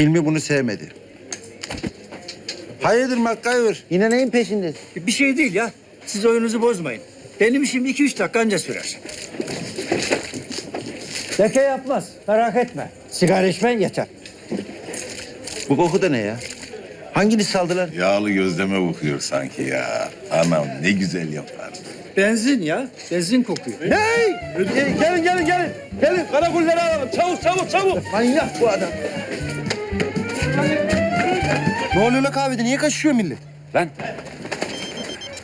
Hilmi bunu sevmedi. Hayırdır MacGyver? Yine neyin peşindesin? Bir şey değil ya. Siz oyununuzu bozmayın. Benim işim iki üç dakika anca sürer. Leke yapmaz. Merak etme. Sigara içmen yeter. Bu koku da ne ya? Hanginiz saldılar? Yağlı gözleme bakıyor sanki ya. Anam ne güzel yapar. Benzin ya. Benzin kokuyor. Hey! Gelin gelin gelin. Gelin karakolları alalım. Çabuk çabuk çabuk. Manyak bu adam. Ne oluyor la kahvede? Niye kaçışıyor millet? Lan.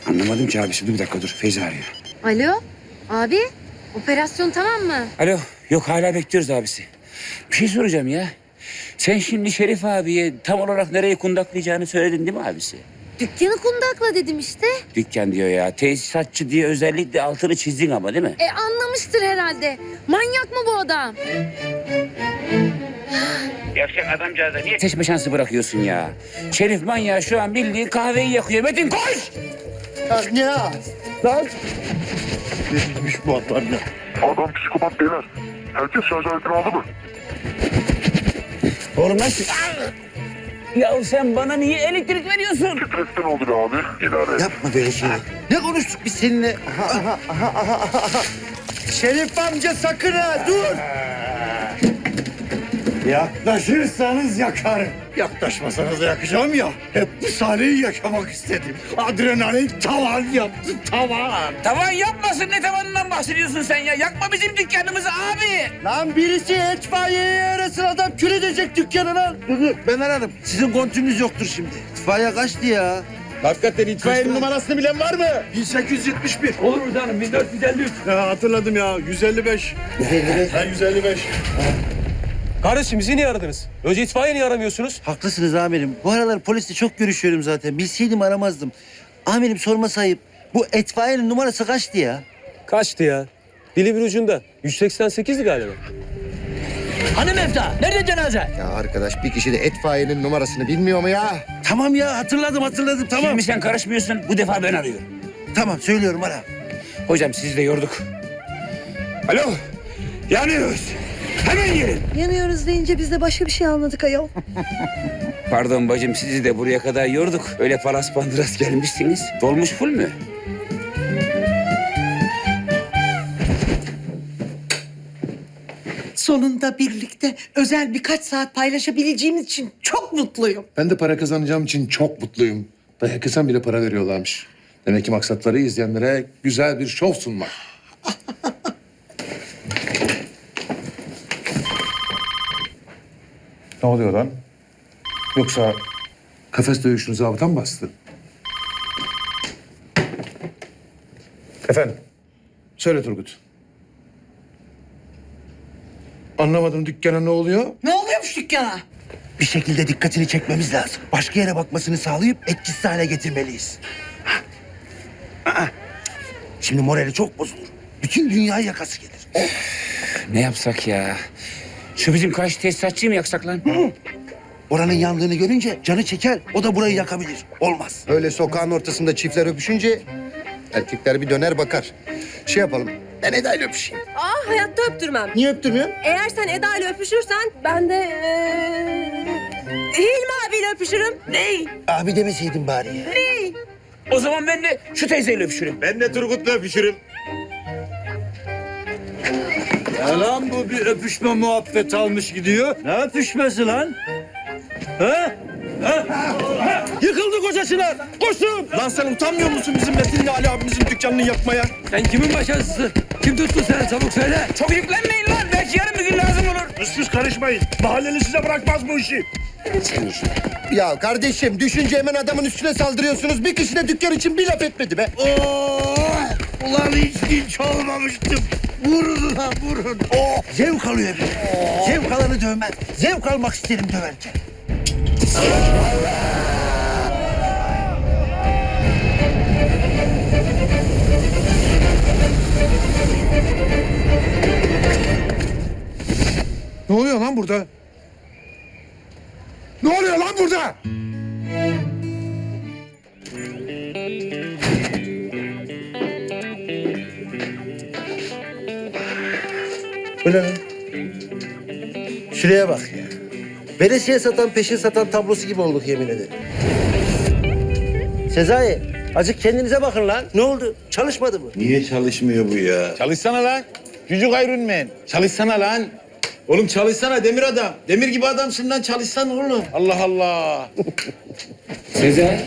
Anlamadım ki abisi. Dur bir dakika dur. Feyza arıyor. Alo, abi operasyon tamam mı? Alo. Yok hala bekliyoruz abisi. Bir şey soracağım ya. Sen şimdi Şerif abiye tam olarak nereye kundaklayacağını söyledin değil mi abisi? Dükkanı kundakla dedim işte. Dükkan diyor ya. Tesisatçı diye özellikle altını çizdin ama değil mi? E anlamıştır herhalde. Manyak mı bu adam? Yavşak adamcağıza niye seçme şansı bırakıyorsun ya? Şerif manyağı şu an bildiğin kahveyi yakıyor. Metin koş! Ne ya? Lan. Adam psikopat beyler. Herkes şarj aletini aldı mı? Oğlum nasıl? Ya sen bana niye elektrik veriyorsun? Stresten oldu be abi. İdare et. Yapma böyle şeyler. Ne konuştuk biz seninle? Aha, aha, aha, aha, aha. Şerif amca sakın ha dur. Yaklaşırsanız yakarım. Yaklaşmasanız yakacağım ya. Hep bu sahneyi yaşamak istedim. Adrenalin tavan yaptı tavan. Tavan yapmasın ne tavanından bahsediyorsun sen ya? Yakma bizim dükkanımızı abi. Lan birisi itfaiyeyi arasın adam kül edecek dükkanı lan. Dur dur ben ararım. Sizin kontünüz yoktur şimdi. İtfaiye kaçtı ya? Hakikaten itfaiyenin numarasını bilen var mı? 1871. Olur mu canım? 1453. Ya hatırladım ya. 155. 155. Ha 155. Kardeşim bizi niye aradınız? Önce itfaiye niye aramıyorsunuz? Haklısınız amirim. Bu aralar polisle çok görüşüyorum zaten. Bilseydim aramazdım. Amirim sorma sayıp bu itfaiyenin numarası kaçtı ya? Kaçtı ya? Dili bir ucunda. 188'di galiba. Hanım Efta. Nerede cenaze? Ya arkadaş bir kişi de etfaiyenin numarasını bilmiyor mu ya? Tamam ya hatırladım hatırladım tamam. Şimdi sen karışmıyorsun. Bu defa ben arıyorum. Tamam söylüyorum ara. Hocam sizi de yorduk. Alo. Yanıyoruz. Hemen gelin. Yanıyoruz deyince biz de başka bir şey anladık ayol. Pardon bacım sizi de buraya kadar yorduk. Öyle palas pandıras gelmişsiniz. Dolmuş full mü? Sonunda birlikte özel birkaç saat paylaşabileceğimiz için çok mutluyum. Ben de para kazanacağım için çok mutluyum. Dayak yesem bile para veriyorlarmış. Demek ki maksatları izleyenlere güzel bir şov sunmak. ne oluyor lan? Yoksa kafes dövüşünü zabıta mı bastı? Efendim? Söyle Turgut. Anlamadım dükkana ne oluyor? Ne oluyormuş dükkana? Bir şekilde dikkatini çekmemiz lazım. Başka yere bakmasını sağlayıp etkisiz hale getirmeliyiz. Ha. Aa. Şimdi morali çok bozulur. Bütün dünya yakası gelir. Ne yapsak ya? Şu bizim karşı tesisatçıyı mı yaksak lan? Oranın yandığını görünce canı çeker. O da burayı yakabilir. Olmaz. Öyle sokağın ortasında çiftler öpüşünce erkekler bir döner bakar. Şey yapalım. Ben Eda'yla öpüşeyim. Aa hayatta öptürmem. Niye öptürmüyorsun? Eğer sen Eda ile öpüşürsen ben de eee, Hilmi abiyle öpüşürüm. Ney? Abi demeseydin bari ya. O zaman ben de şu teyzeyle öpüşürüm. Ben de Turgut'la öpüşürüm. Ya lan bu bir öpüşme muhabbet almış gidiyor. Ne öpüşmesi lan? Ha? Ha? Yıkıldı kocasına. Koşun. Lan sen utanmıyor musun bizim Metin'le Ali abimizin dükkanını yapmaya? Sen kimin başarısısın? Kim tuttu seni? Çabuk söyle. Çok yüklenmeyin lan. Belki yarın bir gün lazım olur. Siz karışmayın. Mahalleli size bırakmaz bu işi. Ya kardeşim düşünce hemen adamın üstüne saldırıyorsunuz. Bir kişi de dükkan için bir laf etmedi be. Oh! Ulan hiç dinç olmamıştım. Vurun lan vurun. Oh! Zevk alıyor bir. Zevk alanı dövmez. Zevk almak isterim döverken. Ne oluyor lan burada? Ne oluyor lan burada? Ne lan? Şuraya bak ya. Veresiye satan peşin satan tablosu gibi olduk yemin ederim. Sezai, azıcık kendinize bakın lan. Ne oldu? Çalışmadı mı? Niye çalışmıyor bu ya? Çalışsana lan. Çocuk ayrılmayın. Çalışsana lan. Oğlum çalışsana demir adam. Demir gibi adamsın lan çalışsana oğlum. Allah Allah. Sezai.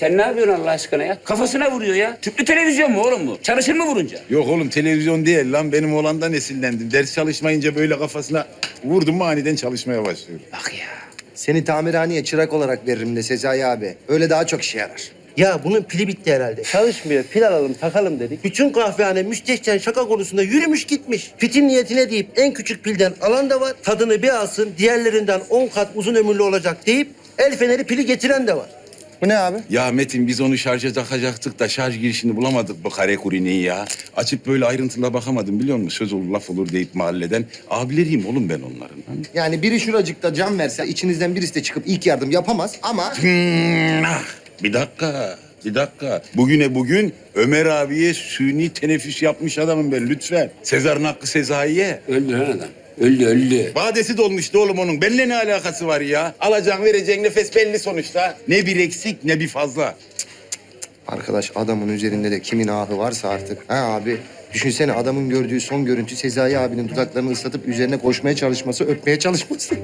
Sen ne yapıyorsun Allah aşkına ya? Kafasına vuruyor ya. Tüplü televizyon mu oğlum bu? Çalışır mı vurunca? Yok oğlum televizyon değil lan benim oğlandan esinlendim. Ders çalışmayınca böyle kafasına vurdum mu aniden çalışmaya başlıyor. Bak ya. Seni tamirhaneye çırak olarak veririm de Sezai abi. Öyle daha çok işe yarar. Ya bunun pili bitti herhalde. Çalışmıyor. Pil alalım, takalım dedik. Bütün kahvehane müstehcen şaka konusunda yürümüş gitmiş. Fitin niyetine deyip en küçük pilden alan da var. Tadını bir alsın, diğerlerinden 10 kat uzun ömürlü olacak deyip el feneri pili getiren de var. Bu ne abi? Ya Metin biz onu şarja takacaktık da şarj girişini bulamadık bu kare ya. Açıp böyle ayrıntıla bakamadım biliyor musun? Söz olur laf olur deyip mahalleden. Abileriyim oğlum ben onların. lan. Yani biri şuracıkta can verse içinizden birisi de çıkıp ilk yardım yapamaz ama... Hmm, ah, bir dakika, bir dakika. Bugüne bugün Ömer abiye suni teneffüs yapmış adamım ben lütfen. Sezar'ın hakkı Sezai'ye. Öldü lan adam. Öldü öldü. Vadesi dolmuştu oğlum onun. Benimle ne alakası var ya? Alacağın vereceğin nefes belli sonuçta. Ne bir eksik ne bir fazla. Arkadaş adamın üzerinde de kimin ahı varsa artık. Ha abi düşünsene adamın gördüğü son görüntü Sezai abinin dudaklarını ıslatıp üzerine koşmaya çalışması, öpmeye çalışması.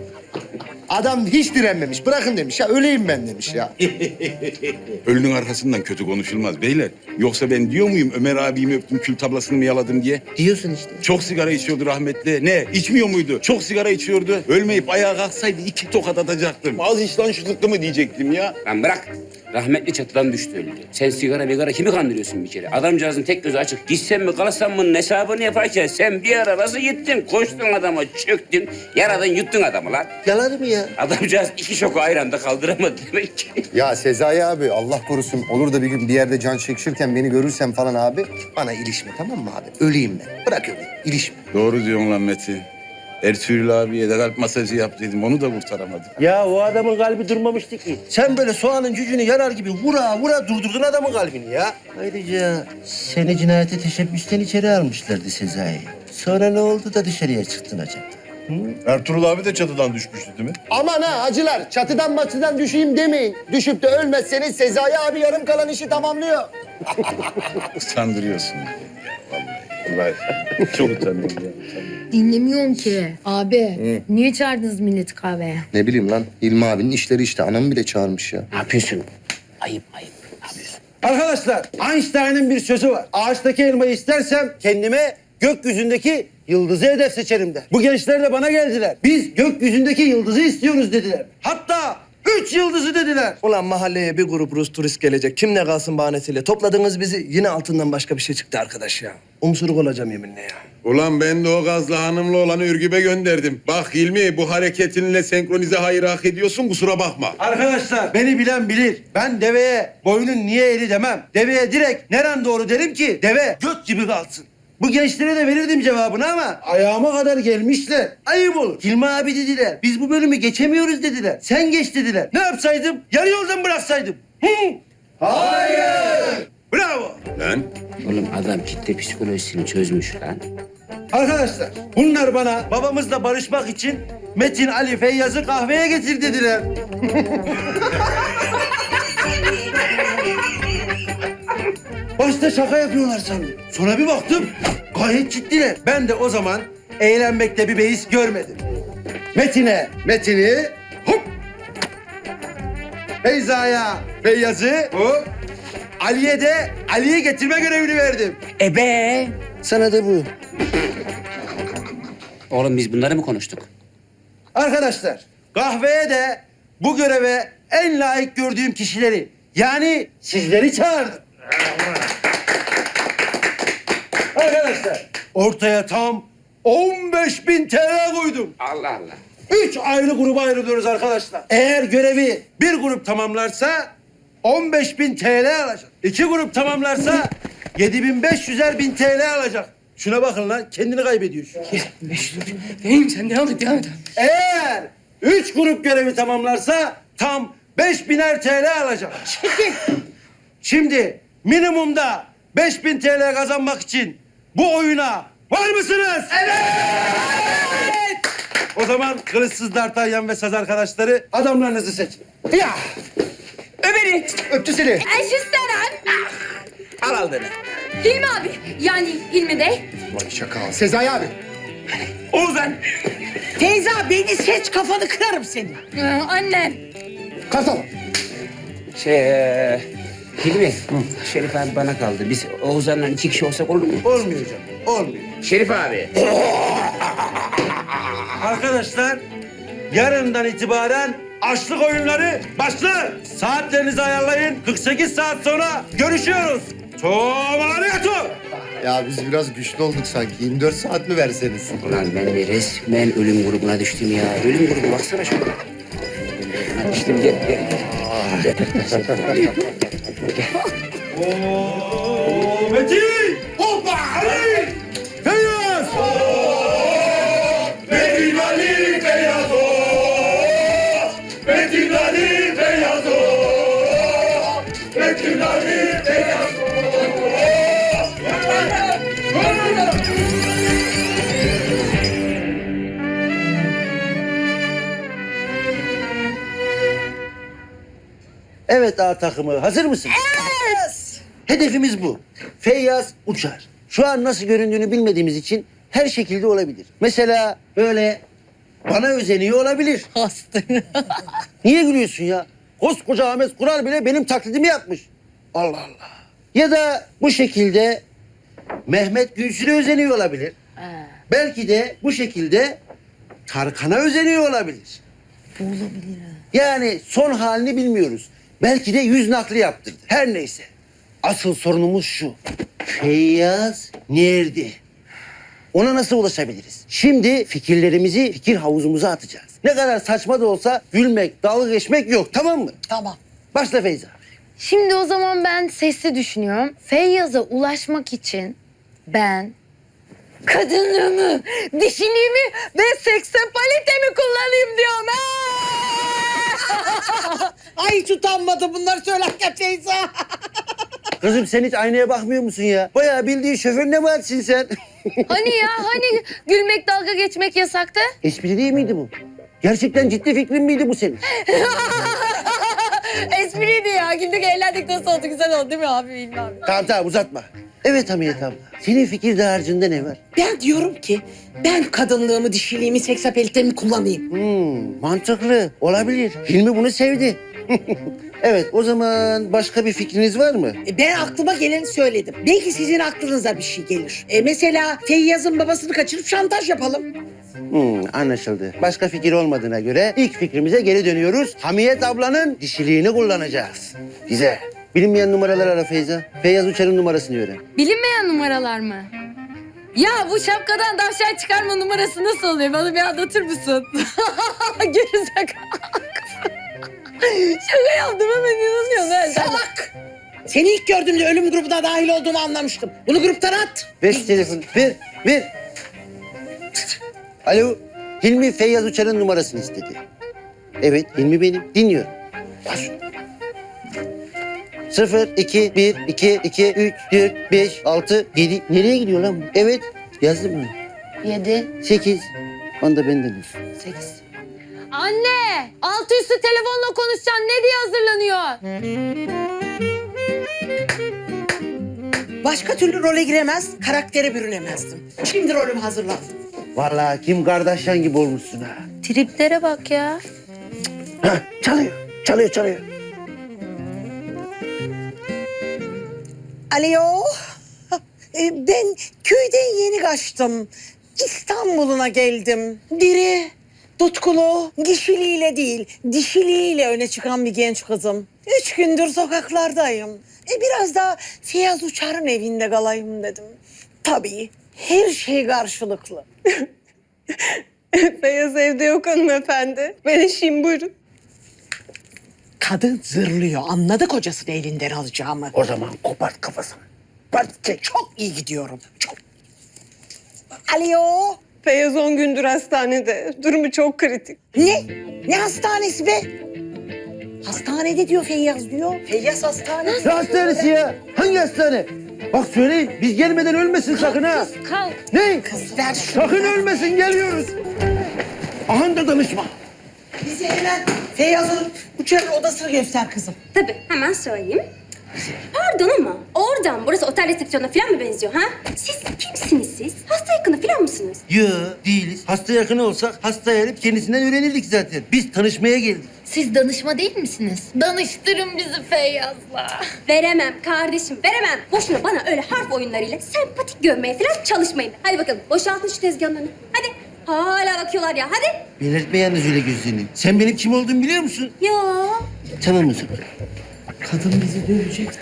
Adam hiç direnmemiş. Bırakın demiş ya öleyim ben demiş ya. Ölünün arkasından kötü konuşulmaz beyler. Yoksa ben diyor muyum Ömer abimi öptüm kül tablasını mı yaladım diye? Diyorsun işte. Çok sigara içiyordu rahmetli. Ne? İçmiyor muydu? Çok sigara içiyordu. Ölmeyip ayağa kalksaydı iki tokat atacaktım. Az iç lan şu zıkkı mı diyecektim ya. Lan bırak. Rahmetli çatıdan düştü öldü. Sen sigara migara kimi kandırıyorsun bir kere? Adamcağızın tek gözü açık. Gitsen mi kalassan mı hesabını yaparken sen bir ara nasıl gittin? Koştun adama çöktün. Yaradan yuttun adamı lan. Yalan mı ya? Adamcağız iki şoku aynı anda kaldıramadı demek ki. Ya Sezai abi Allah korusun olur da bir gün bir yerde can çekişirken beni görürsen falan abi bana ilişme tamam mı abi? Öleyim ben. Bırak öleyim. İlişme. Doğru diyorsun lan Metin. Ertuğrul abiye de kalp masajı yap dedim. Onu da kurtaramadım. Ya o adamın kalbi durmamıştı ki. Sen böyle soğanın cücünü yarar gibi vura vura durdurdun adamın kalbini ya. Ayrıca seni cinayete teşebbüsten içeri almışlardı Sezai. Sonra ne oldu da dışarıya çıktın acaba? Ertuğrul abi de çatıdan düşmüştü değil mi? Aman ha acılar çatıdan maçıdan düşeyim demeyin. Düşüp de ölmezseniz Sezai abi yarım kalan işi tamamlıyor. Utandırıyorsun vallahi. Vallahi çok utanıyorum ya. Dinlemiyorum ki. Abi niye çağırdınız milleti kahveye? Ne bileyim lan İlmi abinin işleri işte anamı bile çağırmış ya. Ne yapıyorsun? Ayıp ayıp. Ne yapıyorsun? Arkadaşlar Einstein'ın bir sözü var. Ağaçtaki elmayı istersem kendime gökyüzündeki yıldızı hedef seçerim der. Bu gençler de bana geldiler. Biz gökyüzündeki yıldızı istiyoruz dediler. Hatta üç yıldızı dediler. Ulan mahalleye bir grup Rus turist gelecek. Kim ne kalsın bahanesiyle. Topladınız bizi. Yine altından başka bir şey çıktı arkadaş ya. Umsuruk olacağım yeminle ya. Ulan ben de o gazlı hanımlı olanı Ürgüp'e gönderdim. Bak Hilmi bu hareketinle senkronize hayır hak ediyorsun kusura bakma. Arkadaşlar beni bilen bilir. Ben deveye boynun niye eri demem. Deveye direkt neren doğru derim ki deve göt gibi kalsın. Bu gençlere de verirdim cevabını ama ayağıma kadar gelmişler. Ayıp olur. Hilmi abi dediler. Biz bu bölümü geçemiyoruz dediler. Sen geç dediler. Ne yapsaydım? Yarı yoldan bıraksaydım. Hı? Hayır. Bravo. Lan Oğlum adam kitle psikolojisini çözmüş lan. Arkadaşlar bunlar bana babamızla barışmak için Metin Ali Feyyaz'ı kahveye getir dediler. Başta şaka yapıyorlar sandım. Sonra bir baktım gayet ciddiler. Ben de o zaman eğlenmekte bir beis görmedim. Metin'e Metin'i hop. Feyza'ya Feyyaz'ı hop. Ali'ye de Ali'yi getirme görevini verdim. Ebe. Sana da bu. Oğlum biz bunları mı konuştuk? Arkadaşlar kahveye de bu göreve en layık gördüğüm kişileri yani sizleri çağırdım. Ortaya tam 15 bin TL koydum. Allah Allah. Üç ayrı gruba ayrılıyoruz arkadaşlar. Eğer görevi bir grup tamamlarsa 15 bin TL alacak. İki grup tamamlarsa 7500'er bin TL alacak. Şuna bakın lan kendini kaybediyorsun. Neyim sen devam et devam et. Eğer üç grup görevi tamamlarsa tam beş biner TL alacak. Şimdi minimumda 5000 TL kazanmak için bu oyuna var mısınız? Evet! O zaman kılıçsız D'Artagnan ve saz arkadaşları adamlarınızı seçin. Ya! Ömer'i! Öptü seni. Eşisteren. Al aldığını. Hilmi abi. Yani Hilmi Bey. Vay şaka. Sezai abi. Oğuzhan. Feyza beni seç kafanı kırarım seni. Ee, annem. Kartal. Şey, Hilmi, Şerif abi bana kaldı. Biz Oğuzhan'la iki kişi olsak olur mu? Olmuyor canım, olmuyor. Şerif abi. Arkadaşlar yarından itibaren açlık oyunları başlar. Saatlerinizi ayarlayın. 48 saat sonra görüşüyoruz. Tomariyatu. Ya biz biraz güçlü olduk sanki. 24 saat mi verseniz? Ulan ben de resmen ölüm grubuna düştüm ya. Ölüm grubu baksana şuna. Düştüm gel gel. Oo, Metin. Hoppa. Evet A takımı hazır mısın? Hedefimiz bu. Feyyaz uçar. Şu an nasıl göründüğünü bilmediğimiz için her şekilde olabilir. Mesela böyle bana özeniyor olabilir. Hastane. Niye gülüyorsun ya? Koskoca Ahmet Kural bile benim taklidimi yapmış. Allah Allah. Ya da bu şekilde Mehmet Gülsün'e özeniyor olabilir. Belki de bu şekilde Tarkan'a özeniyor olabilir. Yani son halini bilmiyoruz. Belki de yüz nakli yaptırdı. Her neyse. Asıl sorunumuz şu. Feyyaz nerede? Ona nasıl ulaşabiliriz? Şimdi fikirlerimizi fikir havuzumuza atacağız. Ne kadar saçma da olsa gülmek, dalga geçmek yok tamam mı? Tamam. Başla Feyza. Şimdi o zaman ben sesli düşünüyorum. Feyyaz'a ulaşmak için ben kadınlığımı, dişiliğimi ve seksapalitemi kullanayım diyorum. Ha! Ay tutanmadı bunları söylerken Feyza. Kızım sen hiç aynaya bakmıyor musun ya? Bayağı bildiğin şoför ne vaatsin sen? hani ya hani gülmek dalga geçmek yasaktı? Espri değil miydi bu? Gerçekten ciddi fikrin miydi bu senin? Espriydi ya. Güldük eğlendik nasıl oldu güzel oldu değil mi abi abi? Tamam tamam uzatma. Evet Hamiyet abla. Senin fikir dağarcığında ne var? Ben diyorum ki ben kadınlığımı, dişiliğimi, seksapelitemi kullanayım. Hmm, mantıklı. Olabilir. Hilmi bunu sevdi. evet o zaman başka bir fikriniz var mı? E, Ben aklıma geleni söyledim. Belki sizin aklınıza bir şey gelir. E mesela Feyyaz'ın babasını kaçırıp şantaj yapalım. Hmm, anlaşıldı. Başka fikir olmadığına göre ilk fikrimize geri dönüyoruz. Hamiyet ablanın dişiliğini kullanacağız. Güzel. Bilinmeyen numaralar ara Feyza. Feyyaz Uçar'ın numarasını öğren. Bilinmeyen numaralar mı? Ya bu şapkadan davşan çıkarma numarası nasıl oluyor? Bana bir anlatır mısın? Gerizekalı. Şaka yaptım hemen inanıyorsun. ha. Salak! Seni ilk gördüğümde ölüm grubuna dahil olduğumu anlamıştım. Bunu gruptan at. Ver şu telefonu. Ver, ver. Alo. Hilmi Feyyaz Uçar'ın numarasını istedi. Evet, Hilmi benim. Dinliyorum. Bas. Sıfır, iki, bir, iki, iki, üç, dört, beş, altı, yedi. Nereye gidiyor lan bu? Evet, yazdım mı? Yedi. Sekiz. Onda benden olsun. Sekiz. Anne! Altı üstü telefonla konuşacaksın. Ne diye hazırlanıyor? Başka türlü role giremez, karaktere bürünemezdim. Şimdi rolüm hazırlan. Vallahi Kim Kardashian gibi olmuşsun ha. Triplere bak ya. Hah, çalıyor, çalıyor, çalıyor. Alo. E, Ben köyden yeni kaçtım. İstanbul'una geldim. Diri, tutkulu, dişiliğiyle değil, dişiliğiyle öne çıkan bir genç kızım. Üç gündür sokaklardayım. E biraz da Fiyaz Uçar'ın evinde kalayım dedim. Tabii her şey karşılıklı. Beyaz evde yok hanımefendi. Ben eşiyim buyurun. Kadın zırlıyor. Anladı kocasını elinden alacağımı. O zaman kopart kafasını. Çek. Çok iyi gidiyorum. Çok. Alo. Feyyaz 10 gündür hastanede. Durumu çok kritik. Ne? Ne hastanesi be? Hastanede diyor Feyyaz diyor. Feyyaz hastanesi. Ne hastanesi ya? Hangi hastane? Bak söyleyin, biz gelmeden ölmesin sakın ha. Kalk. Ne? Kız ver şunu. Sakın ölmesin, geliyoruz. Aha da danışma. Bize hemen Feyyaz'ın uçak odasını göster kızım. Tabii hemen söyleyeyim. Pardon ama oradan burası otel resepsiyonuna falan mı benziyor ha? Siz kimsiniz siz? Hasta yakını falan mısınız? Yo değiliz. Hasta yakını olsak hasta yarıp kendisinden öğrenirdik zaten. Biz tanışmaya geldik. Siz danışma değil misiniz? Danıştırın bizi Feyyaz'la. Veremem kardeşim veremem. Boşuna bana öyle harf oyunlarıyla sempatik görmeye falan çalışmayın. Hadi bakalım boşaltın şu tezgahın önünü. Hadi. Hala bakıyorlar ya hadi. Belirtme yalnız öyle gözlerini. Sen benim kim olduğumu biliyor musun? Ya. Tamam o zaman. Kadın bizi dövecekti.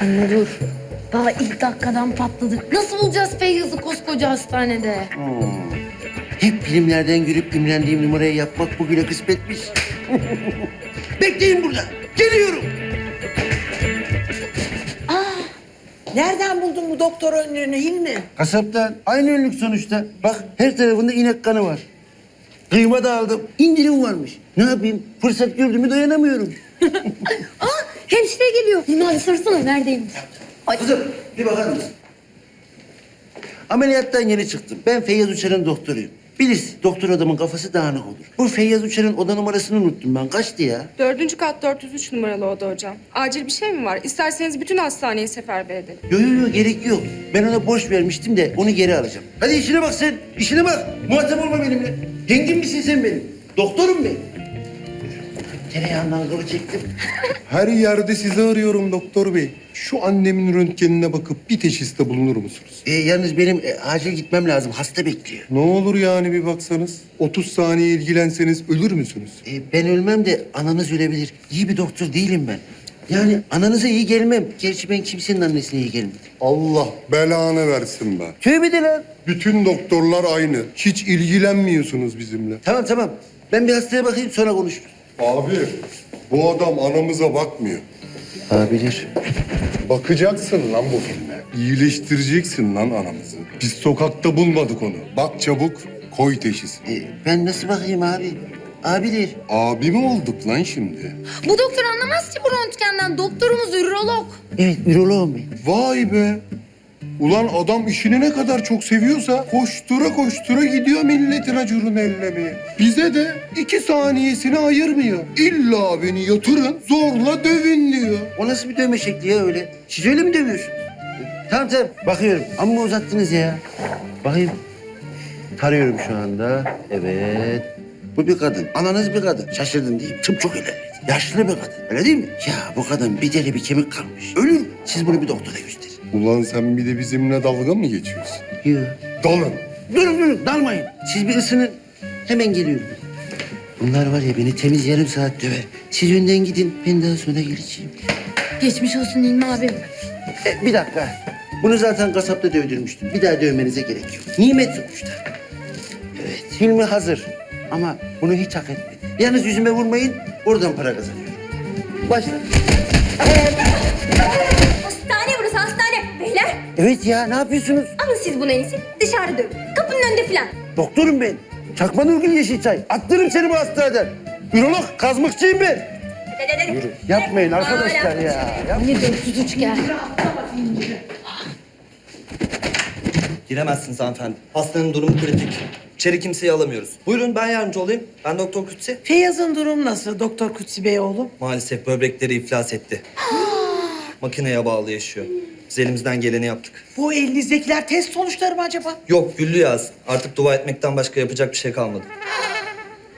Anne dur. Daha ilk dakikadan patladık. Nasıl bulacağız Feyyaz'ı koskoca hastanede? Hep filmlerden görüp imrendiğim numarayı yapmak bugüne kısmetmiş. Bekleyin burada. Geliyorum. Nereden buldun bu doktor önlüğünü Hilmi? Kasaptan aynı önlük sonuçta. Bak her tarafında inek kanı var. Kıyma da aldım. İndirim varmış. Ne yapayım? Fırsat gördüğümü dayanamıyorum. Aa hemşire geliyor. Hilmi abi sorsana neredeymiş? Ay. Kızım bir bakar mısın? Ameliyattan yeni çıktım. Ben Feyyaz Uçar'ın doktoruyum. Bilirsin doktor adamın kafası dağınık olur. Bu Feyyaz Uçar'ın oda numarasını unuttum ben. Kaçtı ya? Dördüncü kat 403 numaralı oda hocam. Acil bir şey mi var? İsterseniz bütün hastaneyi seferber edelim. Yok yok yok gerek yok. Ben ona borç vermiştim de onu geri alacağım. Hadi işine bak sen. İşine bak. Muhatap olma benimle. Dengin misin sen benim? Doktorum ben. Tereyağından kılı çektim. Her yerde sizi arıyorum doktor bey. Şu annemin röntgenine bakıp bir teşhiste bulunur musunuz? E, yalnız benim e, acil gitmem lazım. Hasta bekliyor. Ne olur yani bir baksanız. 30 saniye ilgilenseniz ölür müsünüz? E, ben ölmem de ananız ölebilir. İyi bir doktor değilim ben. Yani ananıza iyi gelmem. Gerçi ben kimsenin annesine iyi gelmedim. Allah belanı versin be. Tövbe de lan. Bütün doktorlar aynı. Hiç ilgilenmiyorsunuz bizimle. Tamam tamam. Ben bir hastaya bakayım sonra konuşuruz. Abi bu adam anamıza bakmıyor. Abiler. Bakacaksın lan bu filme. İyileştireceksin lan anamızı. Biz sokakta bulmadık onu. Bak çabuk koy teşhisi. E, ben nasıl bakayım abi? Abiler. Abi mi olduk lan şimdi? Bu doktor anlamaz ki bu röntgenden. Doktorumuz ürolog. Evet üroloğum ben. Vay be. Ulan adam işini ne kadar çok seviyorsa koştura koştura gidiyor milletin acurunu ellemeye. Bize de iki saniyesini ayırmıyor. İlla beni yatırın zorla dövün diyor. O nasıl bir dövme şekli ya öyle? Siz öyle mi dövüyorsunuz? Tamam tamam bakıyorum. Amma uzattınız ya. Bakayım. Tarıyorum şu anda. Evet. Bu bir kadın. Ananız bir kadın. Şaşırdın değil mi? Tıp çok ilerledi. Yaşlı bir kadın. Öyle değil mi? Ya bu kadın bir deli bir kemik kalmış. Ölür. mü? Siz bunu bir doktora gösterin. Ulan sen bir de bizimle dalga mı geçiyorsun? Yok. Dalın. Durun durun dalmayın. Siz bir ısının. Hemen geliyorum. Bunlar var ya beni temiz yarım saat döver. Siz önden gidin. Ben daha sonra geleceğim. Geçmiş olsun Hilmi abi. E, bir dakika. Bunu zaten kasapta dövdürmüştüm. Bir daha dövmenize gerek yok. Nimet sonuçta. Evet, Hilmi hazır. Ama bunu hiç hak etmedi. Yalnız yüzüme vurmayın, oradan para kazanıyorum. Başla. Evet ya, ne yapıyorsunuz? alın siz bunu en iyisi. Dışarı dövün. Kapının önünde falan. Doktorum ben. Çakma Nurgül Yeşilçay. Attırırım seni bu hastaneden. Ürolog, kazmıkçıyım ben. Hadi. Yapmayın arkadaşlar ya. Yap- Ne 403 gel. Giremezsiniz hanımefendi. Hastanın durumu kritik. İçeri kimseyi alamıyoruz. Buyurun ben yardımcı olayım. Ben Doktor Kutsi. Feyyaz'ın durumu nasıl Doktor Kutsi Bey oğlum? Maalesef böbrekleri iflas etti. Makineye bağlı yaşıyor. Biz elimizden geleni yaptık. Bu elinizdekiler test sonuçları mı acaba? Yok güllü yaz. Artık dua etmekten başka yapacak bir şey kalmadı.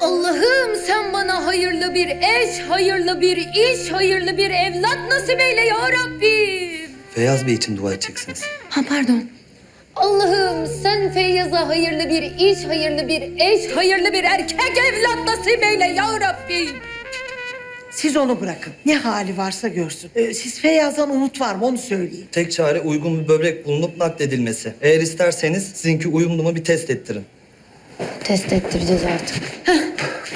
Allah'ım sen bana hayırlı bir eş, hayırlı bir iş, hayırlı bir evlat nasip eyle ya Rabbim. Feyyaz Bey için dua edeceksiniz. Ha pardon. Allah'ım sen Feyyaz'a hayırlı bir iş, hayırlı bir eş, hayırlı bir erkek evlat nasip eyle ya Rabbim. Siz onu bırakın. Ne hali varsa görsün. Ee, siz Feyyaz'dan umut var mı onu söyleyin. Tek çare uygun bir böbrek bulunup nakledilmesi. Eğer isterseniz sizinki uyumlu mu bir test ettirin. Test ettireceğiz artık.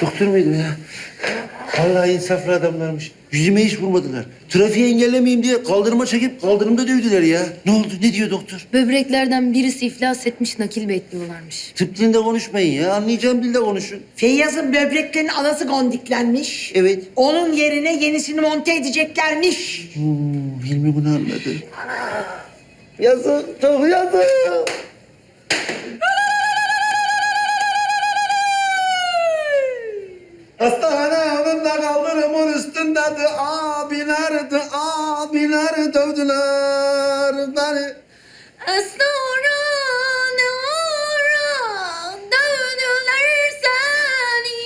Doktor muydum ya? Vallahi insaflı adamlarmış. Yüzüme hiç vurmadılar. Trafiği engellemeyeyim diye kaldırıma çekip kaldırımda dövdüler ya. Ne oldu? Ne diyor doktor? Böbreklerden birisi iflas etmiş, nakil bekliyorlarmış. Tıp dilinde konuşmayın ya. Anlayacağım dilde konuşun. Feyyaz'ın böbreklerinin anası gondiklenmiş. Evet. Onun yerine yenisini monte edeceklermiş. Hmm, Hilmi bunu anladı. Yazık, çok yazık. Hastane önünde kaldırımın üstündedir. Abilerdi, abiler dövdüler beni. Sonra ne ara dövdüler seni.